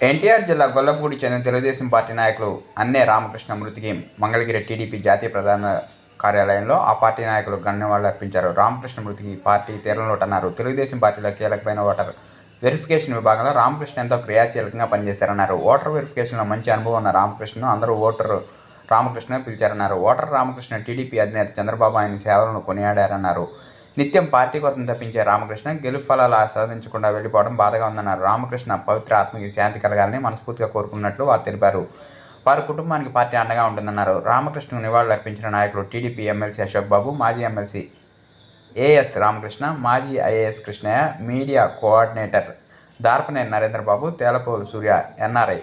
ఎన్టీఆర్ జిల్లా గొల్లపూడి చెందిన తెలుగుదేశం పార్టీ నాయకులు అన్నే రామకృష్ణ మృతికి మంగళగిరి టీడీపీ జాతీయ ప్రధాన కార్యాలయంలో ఆ పార్టీ నాయకులు గణ్యవాళ్ళు అర్పించారు. రామకృష్ణ మృతికి పార్టీ తీరలోటన్నారు తెలుగుదేశం పార్టీలో కీలకమైన ఓటర్ వెరిఫికేషన్ విభాగంలో రామకృష్ణ ఎంతో క్రియాశీలకంగా పనిచేశారన్నారు. ఓటర్ వెరిఫికేషన్లో మంచి అనుభవం ఉన్న రామకృష్ణను అందరూ ఓటరు రామకృష్ణ పిలిచారన్నారు. ఓటర్ రామకృష్ణ టీడీపీ అధినేత చంద్రబాబు ఆయన సేవలను కొనియాడారన్నారు. నిత్యం పార్టీ కోసం తప్పించే రామకృష్ణ గెలుపు ఫలాలు ఆస్వాదించకుండా వెళ్ళిపోవడం బాధగా ఉందన్నారు. రామకృష్ణ పవిత్ర ఆత్మకి శాంతి కలగాలని మనస్ఫూర్తిగా కోరుకున్నట్లు వారు తెలిపారు. వారి కుటుంబానికి పార్టీ అండగా ఉంటుందన్నారు. రామకృష్ణకు నివాళులు అర్పించిన నాయకులు టీడీపీ ఎమ్మెల్సీ అశోక్ బాబు మాజీ ఎమ్మెల్సీ ఏఎస్ రామకృష్ణ మాజీ IAS Krishnaiah media coordinator Darpaneni Narendrababu Telapolu Surya NRI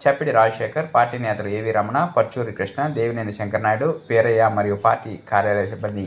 Chappidi Rajasekhar party నేతలు ఏవి రమణ పర్చూరి కృష్ణ దేవినేని శంకర్నాయుడు పేరయ్య మరియు పార్టీ కార్యాలయ సిబ్బంది